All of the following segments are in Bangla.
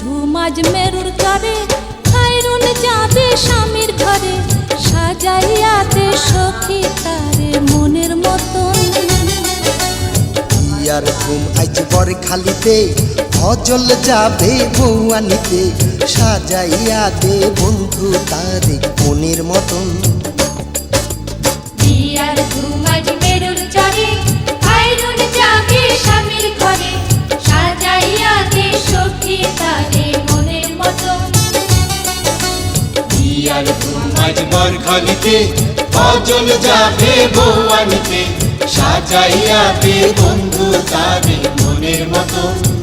ধুমাজ মেরুর করে খাইরুন যাবে স্বামীর ঘরে সাজাইয়াতে সখী তারে মনের মতন। ইয়ার ঘুম আইজ বর খালিতে, অজল যাবে বৌয়ানিতে সাজাইয়া দে বন্ধু বিয়ার ঘুমাজ বরখালিতে অজল যাবে বৌয়ানিতে সাজাইয়া দে বন্ধু তারে মনের মতন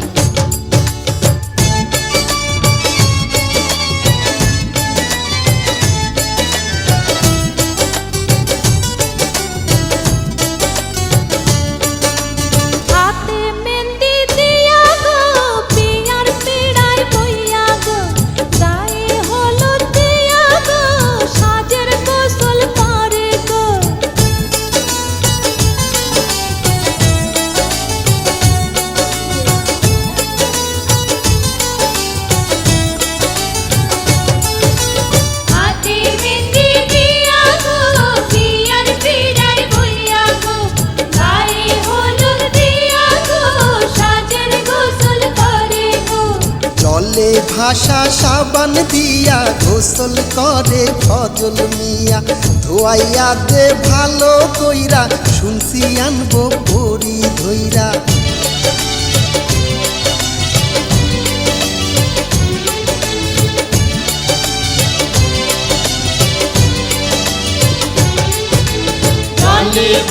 জলে ভাষা সাবান দিয়া, গোসল করে ফজল মিয়া। ধোয়াইয়া দে ভালো কইরা, শুনছি আনব পরি ধইরা।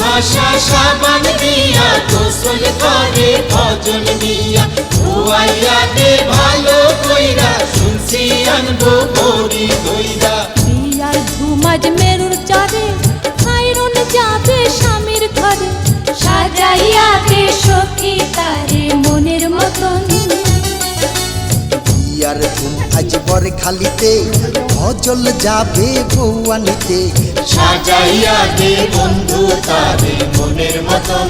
ভাষা সাবান দিয়া, গোসল করে ভজন মিয়া। ধোয়াইয়া দে ভালো কইরা শুনছি আনব বড়ি দইরা বিয়ার ধুমাজ মেরুর চরে খাইরুন যাবে স্বামীর ঘরে। সাজাইয়াতে সখী তারে মনের মতন। ইয়ার ঘুম আজ বর খালিতে অজল যাবে বৌয়ানিতে সাজাইয়া দে বন্ধু তারে মনের মতন।